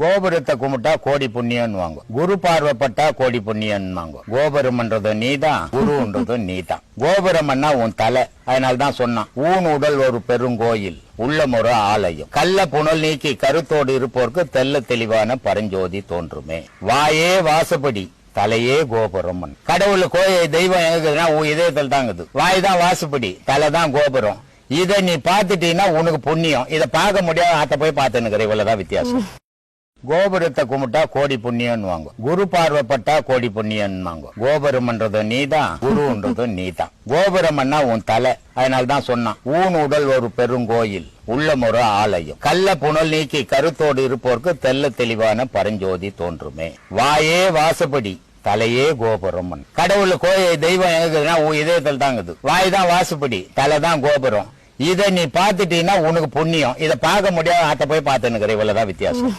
கோபுரத்தை கும்பிட்டா கோடி புண்ணியம்னு குரு பார்வைப்பட்டா கோடி புண்ணியம்னு வாங்க கோபுரம்ன்றது நீதான் குருன்றது நீதான். கோபுரம்னா உன் தலை. அதனால தான் சொன்னான் ஊன் உடல் ஒரு பெருங்கோயில் உள்ளம் ஒரு ஆலயம். கள்ள புனல் நீக்கி கருத்தோடு இருப்போருக்கு தெல்ல தெளிவான பரஞ்சோதி தோன்றுமே. வாயே வாசப்படி தலையே கோபுரம் கடவுள் கோயில் தெய்வம் எங்குதுன்னா உன் இதயத்தில் தாங்குது வாய் தான் வாசுபடி தலை தான் கோபுரம். இதை நீ பார்த்துட்டீங்கன்னா உனக்கு புண்ணியம். இதை பார்க்க முடியாத ஆத்த போய் பார்த்துன்னு இவ்வளவுதான் வித்தியாசம். கோபுரத்தை கும்பிட்டா கோடி புண்ணியம்னு குரு பார்வைப்பட்டா கோடி கோபுரம்ன்றதும் நீ தான் நீதான் நீ நீதான் கோபுரம்னா உன் தலை. அதனால தான் சொன்னான் ஊன் உடல் ஒரு பெருங்கோயில் உள்ளம் ஒரு ஆலயம். கள்ள புனல் நீக்கி கருத்தோடு இருப்போருக்கு தெல்ல தெளிவான பரஞ்சோதி தோன்றுமே. வாயே வாசப்படி தலையே கோபுரம் கடவுள் கோயில் தெய்வம் எங்குதுன்னா உன் இதயத்தில் தாங்குது வாய் தான் வாசுபடி தலை தான் கோபுரம். இதை நீ பார்த்துட்டீங்கன்னா உனக்கு புண்ணியம். இதை பார்க்க முடியாத ஆத்த போய் பார்த்துன்னு இவ்வளவுதான் வித்தியாசம்.